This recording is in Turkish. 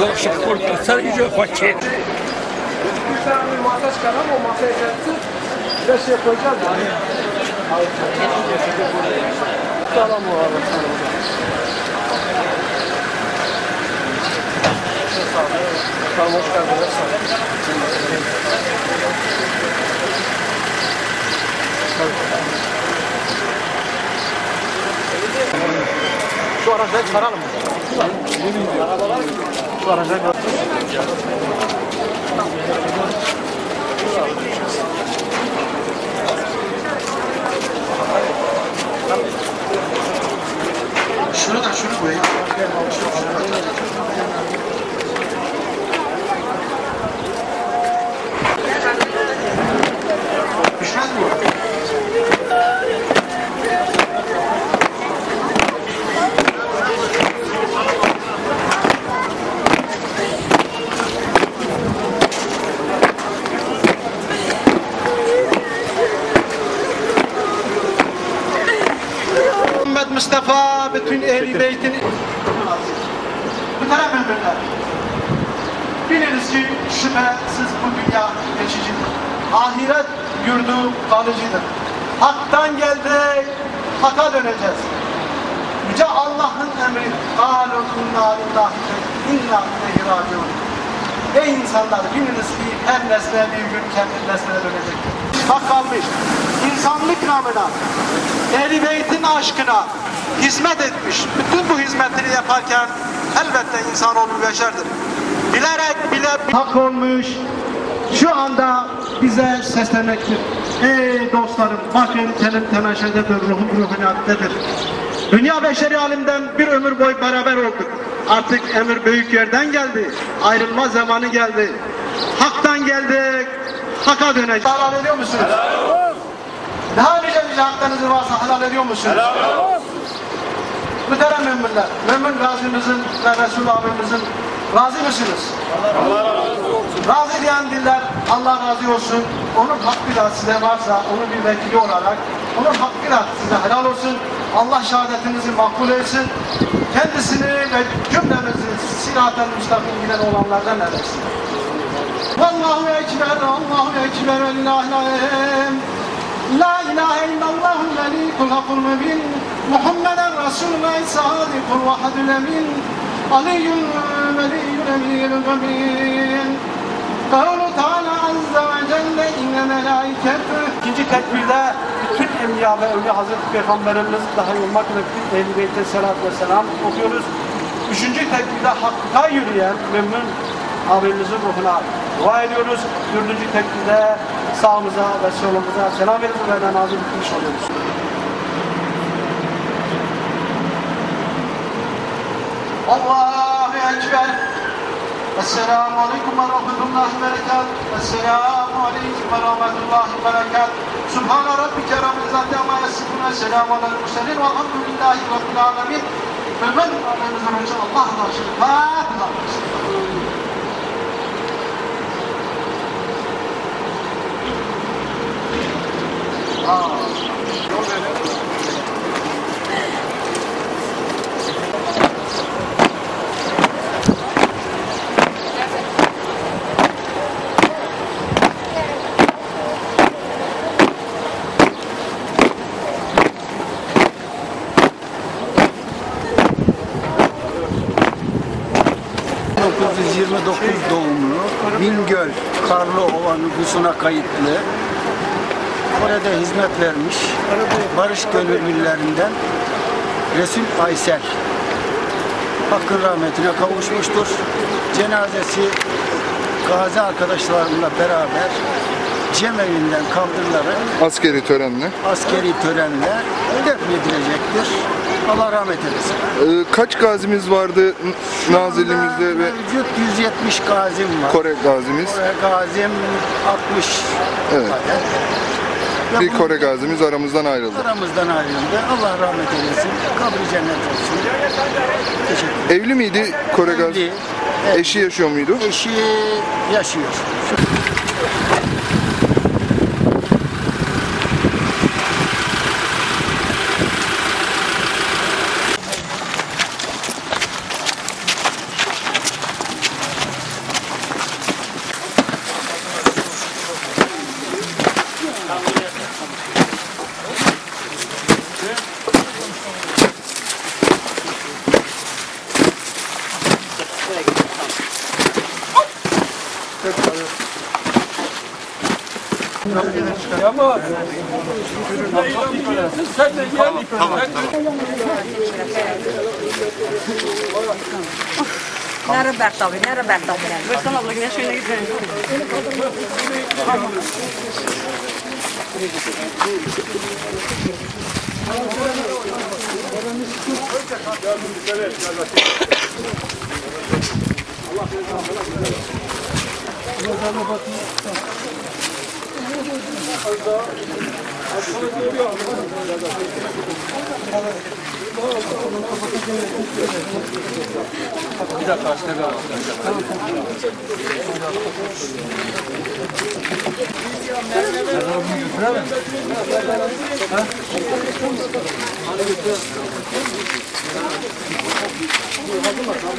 Kurwa, co idzie płacić? Bir tane masa çıkaralım o masaya gelsin. Bir şey koyacağız ya. Tamam o. Tamam hoş geldiniz. Şu araçları çıkaralım mı? Şu araçları Şunu da şunu koyayım. Mustafa bütün ehli beytin muhterem emirler biliriz ki şüphesiz bu dünya geçicidir ahiret yurdu kalıcıdır. Haktan geldik haka döneceğiz. Yüce Allah'ın emri kâlu inna lillahi inna ileyhi raciun ey insanlar biliniz ki her nesne bir gün kendi nesline dönecek hak kalmış. İnsanlık namına Ehli Beyt'in aşkına hizmet etmiş. Bütün bu hizmetleri yaparken elbette insanoğlu beşerdir. Bilerek bile hak olmuş. Şu anda bize seslenmektir. Ey dostlarım bakın tenim temeşededir, ruhum ruhuniyattedir. Dünya beşeri alimden bir ömür boyu beraber olduk. Artık emir büyük yerden geldi. Ayrılma zamanı geldi. Hak'tan geldik. Hak'a döneceğiz. Helal ediyor musunuz? Daha nice nice haklarınız varsa helal ediyor musunuz? Muhterem müminler, mümin gazimizin ve Resul abimizin razı mısınız? Allah razı olsun. Razı diyen diller Allah razı olsun. Onun hakkıyla size varsa onun bir vekili olarak onun hakkıyla size helal olsun. Allah şehadetinizi makbul etsin. Kendisini ve cümlemizi sirat-ı müstakim giden olanlardan eylesin. Allahu Ekber, Allahu Ekber, Allah'ım. La ilahe illallah melikul hakul mübin Resulullah sadikul vahadül emin Aliyyun veliyyun emirul mübin Kavlu Teala azze ve celle inne melaiketü İkinci tekbirde bütün enbiya ve evliya Hazreti Peygamberimiz dahil olmak üzere bütün Ehl-i Beyt'e selatü ve selam okuyoruz. Üçüncü tekbirde hakka yürüyen mümin abimizin ruhuna dua ediyoruz. Dördüncü tekbirde sağımıza ve solumuza selam verip ve namazı bitmiş oluyoruz. الله أكبر. السلام عليكم ورحمة الله وبركاته. السلام عليكم ورحمة الله وبركاته. سبحان ربك رب العزة عما يصفون. السلام على المرسلين والحمد لله رب العالمين. بالمن إن شاء الله. لا شريك له ...1929 doğumlu Bingöl Karlıova nüfusuna kayıtlı orada hizmet vermiş barış gönüllülerinden Resul Aysel Hakkın rahmetine kavuşmuştur. Cenazesi gazi arkadaşlarımla beraber cemevinden kaldırılarak Askeri törenle. askeri törenle defnedilecektir. Allah rahmet eylesin. Ee, kaç gazimiz vardı N- Nazilli'mizde ve Mevcut 170 gazim var. Kore gazimiz? Kore gazim 60 Evet. Ve Bir Kore gazimiz aramızdan ayrıldı. Aramızdan ayrıldı. Allah rahmet eylesin. Kabri cennet olsun. Teşekkür ederim. Evli miydi Kore gaz? Evli, evli. Eşi yaşıyor muydu? Eşi yaşıyor. Ama sen de gel. Tamam, tamam. Nereye bertabi, nereye bertabi. Versen abla güneş önüne gidelim. Allah belanı versin. Bir dakika açtı da var. Merhaba götürelim. Ha? Hadi götür. Hadi bakalım.